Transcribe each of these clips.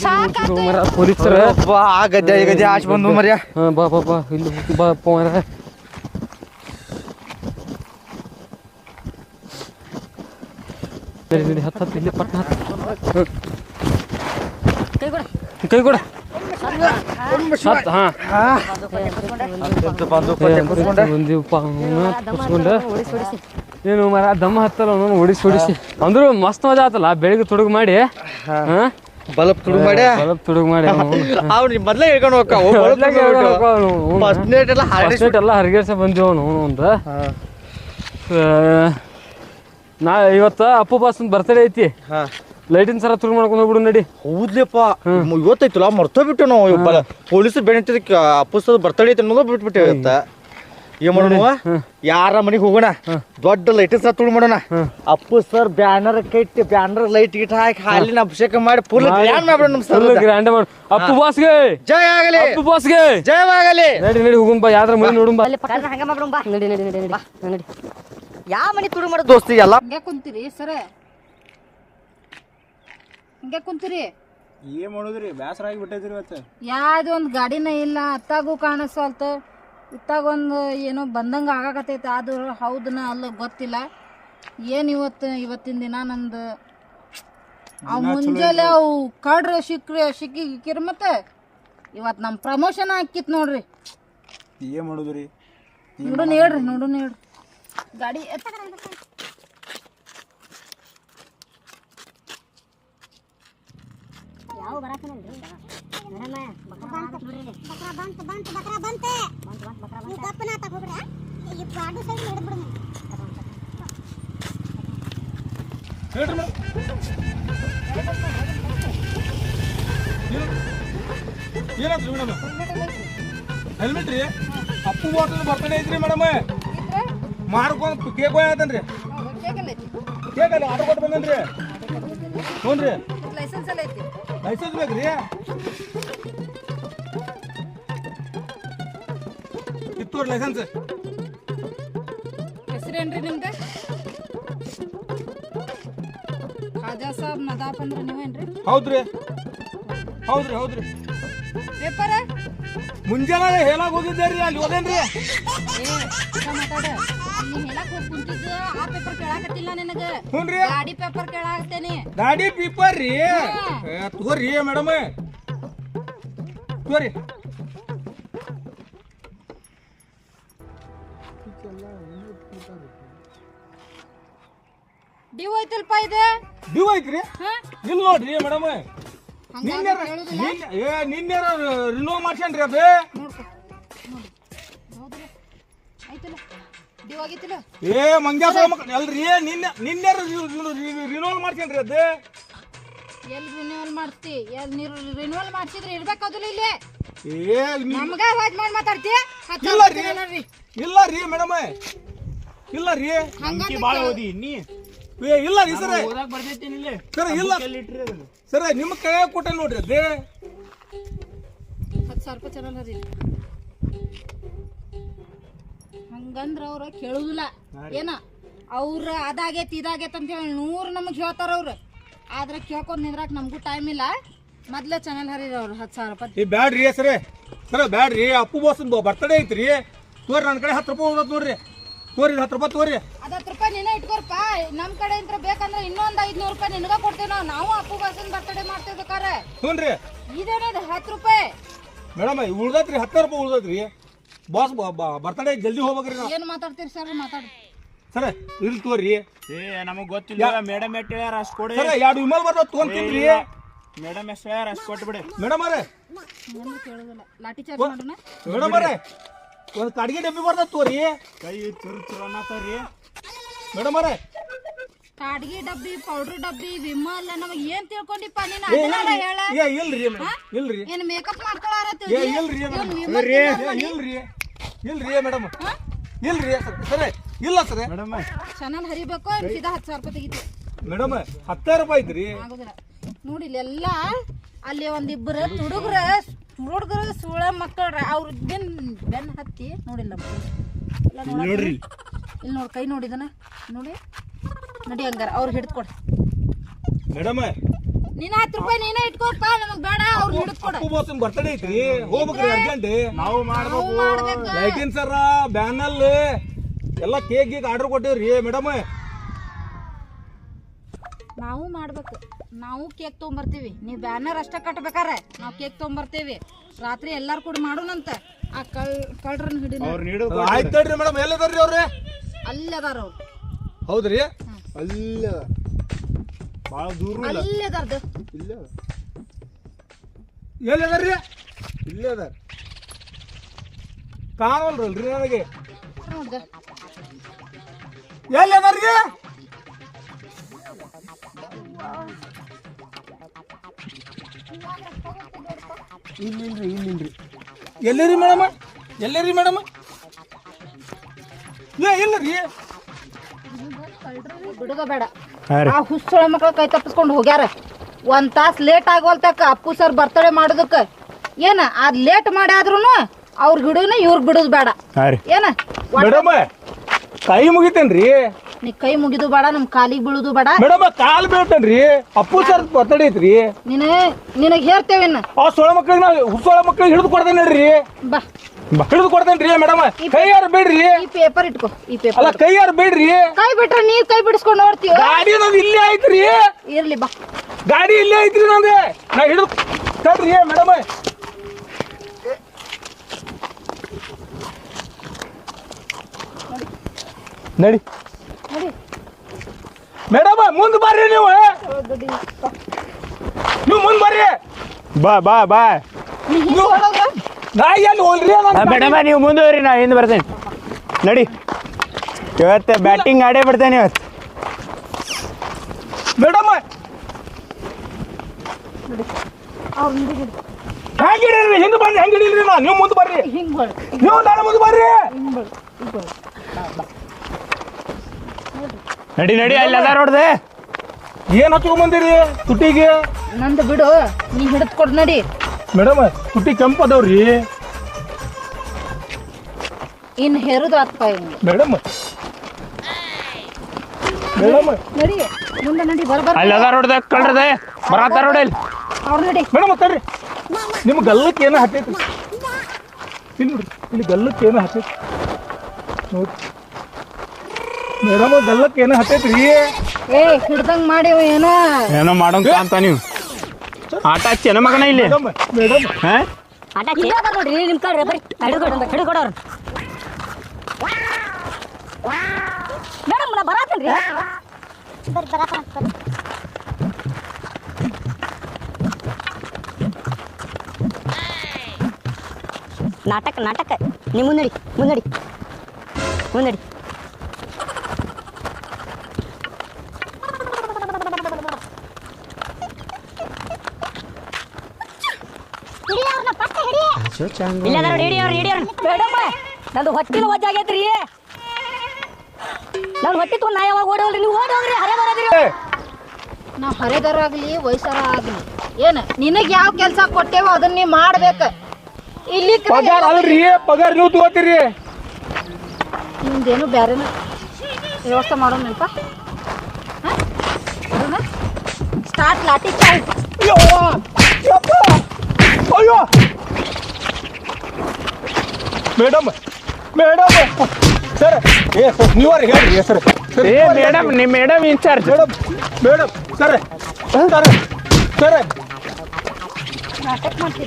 ಸಾಕ ಮರ ಪೊಲೀಸರ. ಬಾ ಆ ಗದ್ದೆ ಈ ಗದ್ದೆ ಆಚೆ ಬಂದು ಮರ್ಯ. ಹಾ ಬಾ ಬಾ ಬಾ ಇಲ್ಲಿ ಬಾ ಪೋರ ನಡಿ ನಡಿ ಹತ್ತು ಹತ್ತು ಇಲ್ಲಿ ಪಟ್ಟ ಹತ್ತು ಕೈ ಕೊಡ. ಕೈ ಕೊಡ ಹತ್ತು ಹಾ ಬಂದು ಒಂದಿವಪ್ಪ ಕುಸ್ಕೊಂಡ ಹೊಡಿಸಿ ಹೊಡಿಸಿ ಏನು ಮರ ದಮ್ಮ ಹತ್ತಲ್ಲ ಅವನು ಹೊಡಿಸಿ ಹೊಡಿಸಿ ಅಂದ್ರು ಮಸ್ತ್ ಮಜಾ ಆತಲ್ಲ ಬೆಳಿಗ್ಗೆ ತೊಡಗು ಮಾಡಿ ಹಾ? ಬಲ್ಬ್ ತುಡುಗ್ ಮಾಡ್ಯ? ಬಲಪ್ ತುಡುಗ್ ಮಾಡಿ ಅವ್ನು? ಮೊದ್ಲೇ ಹೇಳ್ಕೊಂಡು ಹೋಗ್ತಾವ ಫಸ್ಟ್ ನೇಟ್ ಎಲ್ಲ ಫಸ್ಟ್ ಎಲ್ಲ ಹರಿಗೇರ್ಸ ಬಂದಿವ್ ಅವನು ಒಂದು ನಾ ಇವತ್ತ ಅಪ್ಪು ಬಾಸ್ ಬರ್ತಡೇ ಐತಿ. ಲೈಟಿನ್ ಸರ ತುಡುಗು ಮಾಡ್ಕೊಂಡು ಹೋಗ್ಬಿಡು ನಡಿ. ಹೌದ್ಲಿಪ್ಪ. ಇವತ್ತೈತಲ್ಲ ಮರ್ತೋ ಬಿಟ್ಟು ನಾವು ಪೊಲೀಸರು ಬೆನಿಟ್ಟಿದ್ ಅಪ್ಪಸದು ಬರ್ತಡೇ ಐತೆ ಅನ್ನೋದು ಬಿಟ್ಬಿಟ್ಟೆ ಇವತ್ತ. ಏನ್ ಮಾಡೋಣ ಯಾರ ಮನೆಗೆ ಹೋಗೋಣ? ದೊಡ್ಡ ಲೈಟ್ ಸರ್ ತುಳು ಮಾಡೋಣ. ಅಪ್ಪು ಸರ್ ಬ್ಯಾನರ್ ಕಟ್ಟಿ ಬ್ಯಾನರ್ ಲೈಟ್ ಗಿಟ್ ಹಾಕಿ ಹಾಲಿನ ಅಭಿಷೇಕ ಮಾಡಿ ಫುಲ್ ಗ್ರ್ಯಾಂಡ್ ಮಾಡ್ಬಿಡೋಣ ನಮ್ಮ ಸರ್ ಗ್ರ್ಯಾಂಡ್ ಮಾಡು. ಅಪ್ಪು ಬಾಸ್ಗೆ ಜಯ ಆಗಲಿ. ಅಪ್ಪು ಬಾಸ್ಗೆ ಜಯವಾಗಲಿ. ನಡಿ ನಡಿ ಹೋಗುನ್ ಬಾ. ಯಾರ ಮನೆ ನೋಡು ಬಾ. ಹಂಗ ಮಾಡ್ಬಿಡು ಬಾ. ನಡಿ ನಡಿ ನಡಿ ನಡಿ ಯಾವ ಮನೆ ತುಳು ಮಾಡೋ ದೋಸ್ತಿ ಎಲ್ಲ ಹಂಗೆ ಕುಂತೀರಿ ಸರ ಹಂಗೆ ಕುಂತೀರಿ. ಏನ್ ಮಾಡುದ್ರಿ? ಬ್ಯಾಸರ ಆಗಿ ಬಿಟ್ಟೈತ್ರಿ ಇವತ್ತು. ಯಾವ್ದು ಒಂದ್ ಗಾಡಿನ ಇಲ್ಲ ಅತ್ತಾಗೂ ಕಾಣಿಸ್ವಲ್ತು. ಇತ್ತಾಗ ಏನು ಏನೋ ಬಂದಂಗೆ ಆಗಾಕತ್ತೈತೆ. ಆದರೂ ಹೌದನ ಅಲ್ಲ ಗೊತ್ತಿಲ್ಲ. ಏನು ಇವತ್ತು ಇವತ್ತಿನ ದಿನ ನಂದು? ಅವು ಮುಂಜಾನೆ ಅವು ಕಡ್ರ ಸಿಕ್ಕ್ರಿ ಸಿಕ್ಕಿ ಗಿಕ್ಕಿರಿ ಮತ್ತೆ ಇವತ್ತು ನಮ್ಮ ಪ್ರಮೋಷನ್ ಹಾಕಿತ್ತು ನೋಡ್ರಿ. ಏನು ಮಾಡೋದು ರೀ ನೋಡೋಣ ನೋಡು ನೋಡೋಣ ಹೇಳ್ರಿ. ಗಾಡಿ ಯಾವ ಬರಾಕನಲ್ರಿ ಮೇಡಮ್ ಏನಾಯ್ತು ಮೇಡಮ್? ಹೆಲ್ಮೆಟ್ ರೀ? ಅಪ್ಪು ಬಾಟಲ್ ಬರ್ತಡೇ ಐತ್ರಿ ಮೇಡಮ್. ಮಾರ್ಕೊಂಡ್ ಕೇಕ್ ಹೋಯ್ತನ್ರಿ ಕೇಕ್ ಅಲ್ಲಿ ಆರ್ಡರ್ ಕೊಟ್ಟು ಬಂದನ್ರಿ. ಹ್ಞೂ ರೀ ಲೈಸೆನ್ಸ್ ಎಲ್ಲ ಐತಿ. ಲೈಸೆನ್ಸ್ ಬೇಕ್ರಿ? ಕಿತ್ತೂರು ಲೈಸೆನ್ಸ್ ಹೆಸರೇನ್ರಿ ನಿಮ್ದು ಖಾಜಾ ಸಾಬ್ ನದಾಪ್ ಅಂದ್ರೆ ನೀವೇನ್ರಿ ಹೌದ್ರಿ ಹೌದ್ರಿ ಹೌದ್ರಿ ಪೇಪರ್ ಮುಂಜಾನೆ ಹೇಳಾಗ ಹೋಗಿದ್ದೆ ರೀ ಅಲ್ಲಿ ಹೋದೇನ್ರಿ ಏ ಇಷ್ಟ ಮಾತಾಡ ಅಲ್ಲಿ ಹೇಳಕ್ ಹೋಗಿ ಕುಂತಿದ್ದು ಆ ಪೇಪರ್ ಕೇಳಾಕತ್ತಿಲ್ಲ ನಿನಗ ಹ್ಞೂ ರೀ ಗಾಡಿ ಪೇಪರ್ ಕೇಳಾಕತ್ತೇನಿ ಗಾಡಿ ಪೀಪರ್ ರೀ ಏ, ತಗೋರಿ ಮೇಡಮ್ ತಗೋರಿ ಡಿವ್ ಐತಲ್ಪ ಇದು. ಡ್ಯೂ ಐತ್ರಿ? ಇಲ್ಲ ನೋಡ್ರಿ ಮೇಡಮ್. ನಿನ್ನೆ ಏ ನಿನ್ನೆ ರಿನೋ ಮಾಡ್ಸೇನ್ರಿ ಅದು. ಐತಲ್ಲ ಡಿವ್ ಆಗಿತ್ತಿಲ್ಲ ಏ ಮಂಗ್ಯಾಸ ಅಲ್ರಿ ನಿನ್ನೆ ನಿನ್ನೆ ರಿನೋಲ್ ಮಾಡ್ಸೇನ್ರಿ ಅದು. ಎಲ್ಲಿ ರಿನ್ಯೂವಲ್ ಮಾಡ್ತಿ? ಎಲ್ಲಿ ನೀರು ರಿನ್ಯೂವಲ್ ಮಾಡ್ಸಿದ್ರೆ ಇರ್ಬೇಕಾದಿಲ್ಲ ಇಲ್ಲಿ. ಏ ನಿ- ನಮ್ಗ ವಾಜ್ ಮಾಡಿ ಮಾತಾಡ್ತಿ? ಹತ್ತು ಇಲ್ಲ ರೀ. ಇಲ್ಲ ರೀ ಮೇಡಮ್. ಇಲ್ಲ ರೀ. ಹಂಗಂತ ಬಾಳ ಓದಿ ನೀ ಏ ಇಲ್ಲ ರೀ ಸರ್. ಬರ್ತೈತೇನ್ ಇಲ್ಲಿ? ಸರ್ ಇಲ್ಲ. ಇಟ್ರಿ ಅದನ್ನ. ಸರ್ ನಿಮ್ಮ ಕೈಯಾಗ ಕೊಟ್ಟೆ ನೋಡ್ರಿ ಅದೇ ಹತ್ತು ಸಾವಿರ ರೂಪಾಯಿ ಚಲೋ ರೀ ಹಂಗಂದ್ರ ಅವ್ರ ಕೇಳುದಿಲ್ಲ. ಏನ? ಅವ್ರ ಅದಾಗೈತಿ ಇದಾಗೈತಿ ಅಂತ ಹೇಳಿ ನೂರು ನಮಗೆ ಹೇಳ್ತಾರ ಅವ್ರ. ಆದ್ರೆ ಕೇಳ್ಕೊಂಡ್ ನಿಂದ್ರಾಕ ನಮಗೂ ಟೈಮ್ ಇಲ್ಲ. ಮೊದ್ಲೇ ಚಾನಲ್ ಹರಿ ಅವ್ರು ಹತ್ತು ಸಾವಿರ ರೂಪಾಯಿ. ಏ ಬ್ಯಾಡ್ರಿ ಸರ್. ಸರ್ ಬ್ಯಾಡ್ರಿ. ಅಪ್ಪು ಬೋಸನ್ ಬರ್ತಡೇ ಐತ್ರಿ. ತೋರಿ ನನ್ನ ಕಡೆ ಹತ್ತು ರೂಪಾಯಿ ಹೋಗೋದು ನೋಡ್ರಿ. ತೋರಿ ಹತ್ತು ರೂಪಾಯಿ ತೋರಿ. ಅದ ಹತ್ತು ರೂಪಾಯಿ ನೀನೇ ಇಟ್ಕೊರ್ಪ ನಮ್ ಕಡೆ ಇಂತ್ರ ಬೇಕಂದ್ರೆ ಇನ್ನೊಂದು ಐದ್ನೂರು ರೂಪಾಯಿ ನಿನಗ ಕೊಡ್ತೀವಿ ನಾವು. ನಾವು ಅಪ್ಪು ಬಾಸನ್ ಬರ್ತಡೇ ಮಾಡ್ತಿದ್ರೆ ಹ್ಞೂನ್ರಿ ಇದೇನದು ರೀ ಇದೇನದ ಹತ್ತು ರೂಪಾಯಿ? ಮೇಡಮ್ ಉಳ್ದೈತ್ರಿ ಹತ್ತು ರೂಪಾಯಿ ಉಳ್ದೈತ್ರಿ. ಬಾಸ್ ಬರ್ತಡೇ ಜಲ್ದಿ ಹೋಗ್ಬೇಕ್ರಿ ಏನ್ ಏನು ಮಾತಾಡ್ತೀರಿ ಸರ್ ಮಾತಾಡ್ರಿ ಸರ್ ಇಲ್ಲಿ ತೋರಿ. ಏ ನಮಗ್ ಗೊತ್ತಿಲ್ಲ ಮೇಡಮ್ ಎಟ್ ಹೇಳ್ಯಾರ ಅಷ್ಟ್ ಕೊಡಿ. ಸರ್ ಎರಡು ವಿಮಲ್ ಬರ್ತಾವ ತೊಗೊಂತೀನ್ರಿ. ಮೇಡಮ್ ಎಷ್ಟು ಹೇಳ್ಯಾರ ಅಷ್ಟ್ ಕೊಟ್ಬಿಡಿ. ಮೇಡಮ್ ಅರೇ ಏನು ಕೇಳೋದಿಲ್ಲ. ಲಾಠಿ ಚಾರ್ಜ್ ಮಾಡೋಣ? ಮೇಡಮ್ ಅರೇ ಒಂದು ಕಡ್ಗೆ ಡಬ್ಬಿ ಬರ್ತದ ತೋರಿ. ಕೈ ಚುರು ಚುರು ಅನ್ನತ್ತಾರ್ರಿ ಮೇಡಮ್ ಅರೇ ಕಾಡ್ಗಿ ಡಬ್ಬಿ ಪೌಡರ್ ಡಬ್ಬಿ ವಿಮಲ್ ನಮಗ್ ಏನ್ ತಿಳ್ಕೊಂಡಿಪ್ಪ ನೀನ್? ಅದನ್ನೆಲ್ಲ ಇಲ್ರಿ. ಹೇಳ. ಏ ಇಲ್ರಿ ಇಲ್ರಿ. ಏನ್ ಮೇಕಪ್ ಮಾಡ್ಕೊಳಾರ ಏ ಇಲ್ರಿ ಮೇಡಮ್. ರೀ ಇಲ್ರಿ ಇಲ್ರಿ. ಮೇಡಮ್. ಇಲ್ರಿ ಸರ್ ಇಲ್ಲ ಸರಿ. ಮೇಡಮ್ ಚೆನ್ನಾಗಿ ಹರಿಬೇಕು ಸೀದಾ ಹತ್ತು ಸಾವಿರ ರೂಪಾಯಿ ತೆಗಿತಿ ಮೇಡಮ್ ಹತ್ತಾರು ರೂಪಾಯಿ ಐತ್ರಿ. ಆಗೋದಿಲ್ಲ. ನೋಡಿ ಎಲ್ಲ ಅಲ್ಲಿ ಒಂದಿಬ್ಬರು ಹುಡುಗರ ಹುಡುಗರ ಸುಳ ಮಕ್ಕಳ್ರ ಅವ್ರ ಬೆನ್ ಬೆನ್ ಹತ್ತಿ ನೋಡಿಲ್ಲ ನೋಡ್ರಿ. ಇಲ್ಲಿ ನೋಡಿ ಕೈ ನೋಡಿದನ ನೋಡಿ. ನಡಿ ಹಂಗಾರ ಅವ್ರು ಹಿಡಿದು ಕೊಡು ಮೇಡಮ್ ನೀನ್ ಹತ್ತು ರೂಪಾಯಿ ನೀನೇ ಇಟ್ಕೋಪ್ಪ ನಮಗ್ ಬೇಡ ಅವ್ರು ಹಿಡಿದ್ ಕೊಡು ಅಪ್ಪು ಬಾಸನ್ ಬರ್ತಡೇ ಐತ್ರಿ. ಹೋಗ್ಬೇಕ್ರಿ ಅರ್ಜೆಂಟ್ ನಾವು ಮಾಡ್ಬೇಕು. ಮಾಡ್ಬೇಕು. ಲೈಟಿನ್ ಸರ ಬ್ಯಾನಲ್ ಎಲ್ಲ ಕೇಕ್ ಗೀಕ್ ಆರ್ಡರ್ ಕೊಟ್ಟಿವ್ರಿ. ಮೇಡಮ್ ನಾವು ಮಾಡ್ಬೇಕು. ನಾವು ಕೇಕ್ ತೊಗೊಂಬರ್ತೀವಿ. ನೀವು ಬ್ಯಾನರ್ ಅಷ್ಟ ಕಟ್ಬೇಕಾರೆ ನಾವು ಕೇಕ್ ತೊಗೊಂಬರ್ತೀವಿ. ರಾತ್ರಿ ಎಲ್ಲಾರು ಕೂಡ ಮಾಡೋಣಂತ. ಆ ಕಳ್ ಕಳ್ರನ್ನ ಹಿಡಿ ಆಯ್ತು ಮೇಡಮ್ ಎಲ್ಲದಾರ್ರಿ ಅವ್ರೆ? ಅಲ್ಲಿ ಅದಾರ ಅವ್ರು. ಹೌದ್ರಿ? ಅಲ್ಲ ಭಾಳ ದೂರ ಇಲ್ಲ. ಅಲ್ಲಿ ಅದಾರ್ದು ಎಲ್ಲದಾರ್ರಿ? ಇಲ್ಲೇ ಅದಾರ ನನಗೆ. ನೋಡ್ದ. ಎಲ್ಲಿ ಅದಾರ್ರಿ ಇಲ್ಲಿಲ್ರಿ ಇಲ್ಲಿಲ್ರಿ ಎಲ್ಲರಿ ಮೇಡಮ್? ಎಲ್ಲರಿ ಮೇಡಮ್? ಏ ಇಲ್ಲರಿ. ಬಿಡುಗ ಬೇಡ ಆ ಹುಚ್ಚೊಳ ಮಕ್ಕಳ ಕೈ ತಪ್ಪಿಸ್ಕೊಂಡು ಹೋಗ್ಯಾರ. ಒಂದ್ ತಾಸ್ ಲೇಟ್ ಆಗೋಲ್ತಕ್ಕ ಅಪ್ಪು ಸರ್ ಬರ್ತಡೆ ಮಾಡೋದಕ್ಕ. ಏನ ಅದ್ ಲೇಟ್ ಮಾಡಿ ಆದ್ರೂನು ಅವ್ರ ಗಿಡನ ಇವ್ರಿಗೆ ಬಿಡುದು ಬೇಡ. ಏನ ಮೇಡಮ್ ಕೈ ಮುಗಿತೇನ್ರಿ. ನೀ ಕೈ ಮುಗಿದು ಬೇಡ ನಮ್ ಕಾಲಿಗೆ ಬೀಳುದು ಬೇಡ. ಮೇಡಮ್ ಕಾಲ್ ಬೀಳ್ತೇನ್ರಿ? ಅಪ್ಪು ಸರ್ ಬರ್ತಡೇ ಐತ್ರಿ ನಿನ ನಿನಗ್ ಹೇಳ್ತೇವೆ ಆ ಸೊಳ ಮಕ್ಳಿಗೆ ನಾ ಹುಸೊಳ ಮಕ್ಳಿಗೆ ಹಿಡಿದು ಕೊಡ್ತೇನೆ ನೋಡ್ರಿ ಬಾ. ಹಿಡಿದು ಕೊಡ್ತೇನ್ರಿ ಮೇಡಮ್. ಕೈ ಯಾರು ಬೇಡ್ರಿ ಈ ಪೇಪರ್ ಇಟ್ಕೋ ಈ ಪೇಪರ್ ಅಲ್ಲ ಕೈ ಯಾರು ಬೇಡ್ರಿ ಕೈ ಬಿಟ್ರೆ ನೀ ಕೈ ಬಿಡಿಸ್ಕೊಂಡು ನೋಡ್ತೀವ ಗಾಡಿ ನಂದು ಇಲ್ಲೇ ಐತ್ರಿ. ಇರ್ಲಿ ಬಾ. ಗಾಡಿ ಇಲ್ಲೇ ಐತ್ರಿ ನಂದೆ. ನಾ ಹಿಡಿದು ತಡ್ರಿ ಮೇಡಮ್. ನಡಿ. ಮೇಡಮ್ ಮುಂದ್ ಬರ್ರಿ ನೀವು ನೀವು ಮುಂದ್ ಬರ್ರಿ. ಬಾ ಬಾ ಬಾ. ನಾ ಎಲ್ಲಿ ಹೋಲ್ರಿ ಮೇಡಮ್ ನೀವು ಮುಂದುವರಿ ನಾ ಹಿಂದೆ ಬರ್ತೇನೆ. ನಡಿ. ಇವತ್ತು ಬ್ಯಾಟಿಂಗ್ ಆಡೇ ಬಿಡ್ತೇನೆ ಇವತ್ತು. ಮೇಡಮ್ ಹೆಂಗ್ ಹಿಡೀರಿ ಹಿಂದೆ ಬಂದು ಹೆಂಗ್ ಹಿಡೀರಿ ನಾ ನೀವು ಮುಂದೆ ಬರ್ರಿ. ನೀವು ನಾನು ಮುಂದೆ ಬರ್ರಿ. ನಡಿ ನಡಿ ಅಲ್ಲಿ ಅದ ನೋಡ್ದೆ. ಏನ್ ಹಚ್ಕೊಂಡ್ ಬಂದಿರಿ ತುಟಿಗೆ ನಂದು ಬಿಡು ನೀ ಹಿಡಿದ್ ಕೊಡ್ ನಡಿ. ಮೇಡಮ್ ತುಟಿ ಕೆಂಪ್ ಅದಾವ್ರಿ. ಇನ್ ಹೆರದು ಆತ್ಪ ಇವ್ನು. ಮೇಡಮ್. ಮೇಡಮ್. ನಡಿ ಮುಂದೆ ನಡಿ ಬರ್ಬರ್ ಅಲ್ಲಿ ಅದ ನೋಡ್ದೆ ಕಳ್ರದೆ. ಬರತ್ತಾರ ನೋಡಿ ಅಲ್ಲಿ ಅವ್ರ ನಡಿ. ಮೇಡಮ್ ತಡ್ರಿ ನಿಮ್ಮ ಗಲ್ಲಕ್ಕೆ ಏನೋ ಹತ್ತೈತಿ ಇಲ್ಲಿ ನೋಡ್ರಿ ಇಲ್ಲಿ ಗಲ್ಲಕ್ಕೆ ಏನೋ ಹತ್ತೈತಿ ನೋಡಿ ಮೇಡಮ್ ಗಲ್ಲಕ್ಕೆ ಏನೋ ಹತ್ತೈತ್ರಿ? ಏ ಹಿಡ್ದಂಗ್ ಮಾಡಿ ಏನೋ. ಏನೋ ಮಾಡೋಂಗ ಅಂತ ನೀವು. ಆಟ ಹಚ್ಚೇನ ಮಗನ ಇಲ್ಲಿ? Madam madam. ಹಾ? ಆಟ ಇಲ್ಲ ನೋಡ್ರಿ ನಿಮ್ ಕಡೆ ಬರ್ರಿ ಹಿಡ್ಕೊಡ ಹಿಡಿಕೊಡೋರು ಮೇಡಮ್ ನಾ ಬರಾತೇನ್ರಿ? ಬರ್ರಿ ಬರಾತ ನಾಟಕ ನಾಟಕ. ನೀ ಮುನ್ನಡಿ ಮುನ್ನಡಿ. ಮುಂದಡಿ ಇಲ್ಲ ಹಿಡಿ ಅವ್ರು ಹಿಡಿ ಅವ್ರು ಮೇಡಮ್ ನಂದು ಹೊಟ್ಟಿನ ವಜ್ಜ ಆಗೈತ್ರಿ. ನಾನು ಹೊಟ್ಟಿ ತೊಗೊಂಡು ನಾ ಯಾವಾಗ ಓಡೋಲ್ರಿ? ನೀವು ಓಡೋಗ್ರಿ ಹರೇ ಬರೋದ್ರಿ ನಾವ್. ಹರೆದರ ಆಗ್ಲಿ ವಯಸ್ಸರ ಆಗ್ಲಿ. ಏನ ನಿನಗ್ ಯಾವ ಕೆಲ್ಸ ಕೊಟ್ಟೇವೋ ಅದನ್ನ ನೀ ಮಾಡ್ಬೇಕ. ಇಲ್ಲಿ ಪಗಾರ ಅಲ್ರಿ ಪಗಾರ ನೀವು ತಗೋತೀರಿ? ನಿಮ್ದೇನು ಬ್ಯಾರೆನ? ವ್ಯವಸ್ಥೆ ಮಾಡೋಣಪ್ಪ. ಸ್ಟಾರ್ಟ್ ಲಾಟಿ ಚಾರ್ಜ್ ಅಯ್ಯೋ ಯಪ್ಪ! ಅಯ್ಯೋ. Madam madam. ಸರ್ ಏ ಸರ್ ನೀವ್ರಿ ಹೇಳ್ರಿ ಸರ್. ಸರ್ ಏ ಮೇಡಮ್ ನಿಮ್ಮ madam incharge madam madam sir sir sir. ನಾಟಕ ಮಾಡ್ತೀನಿ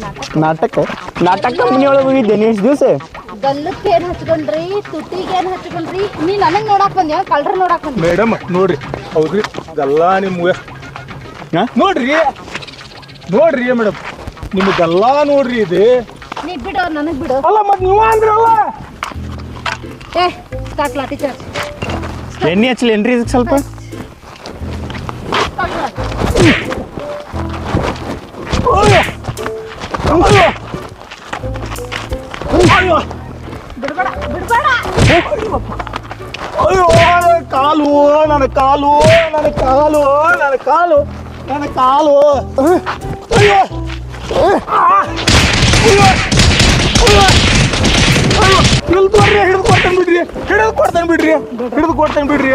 ನಾಟಕ ಒಳಗೆ ಹೋಗಿದ್ದೆ ಇಷ್ಟು ದಿವಸ. ಗಲ್ಲಕ್ಕೆ ಏನ್ ಹಚ್ಕೊಂಡ್ರಿ ತುಟಿಗೆ ಏನ್ ಹಚ್ಕೊಂಡ್ರಿ? ನೀ ನನಗ್ ನೋಡಕ್ ಬಂದ್ಯಾ ಕಳ್ರ ನೋಡಕ್ ಬಂದ್. ಮೇಡಮ್ ನೋಡ್ರಿ ಹೌದ್ರಿ ಎಲ್ಲ ನಿಮ್ಮ ಹಾ? ನೋಡ್ರಿ ನೋಡ್ರಿ ಮೇಡಮ್ ನಿಮ್ಗೆಲ್ಲ ನೋಡ್ರಿ ಇದು. ನೀ ಬಿಡು ನನಗ್ ಬಿಡು. ಅಲ್ಲ ಮತ್ ನೀವ ಅಂದ್ರಲ್ಲ? ಏ ಸ್ಟಾರ್ಟ್ ಟೀಚರ್ ಎಣ್ಣೆ ಹಚ್ಚಲಿ ಏನ್ರಿ ಇದಕ್ಕೆ ಸ್ವಲ್ಪ? ಅಯ್ಯೋ ಅಯ್ಯೋ ಅಯ್ಯೋ ಬಿಡ್ಬೇಡ ಬಿಡ್ಬೇಡ. ಅಯ್ಯೋ ನನ್ನ ಕಾಲು ನನ್ನ ಕಾಲು ನನ್ನ ಕಾಲು ನನ್ನ ಕಾಲು ನನ್ನ ಕಾಲು. ಅಯ್ಯೋ ಆ! ಅಯ್ಯೋ. ಹಿಡಿದು ಕೊಡ್ತಾನೆ ಬಿಡ್ರಿ. ಹಿಡಿದು ಕೊಡ್ತಾನೆ ಬಿಡ್ರಿ. ಹಿಡಿದು ಕೊಡ್ತಾನೆ ಬಿಡ್ರಿ.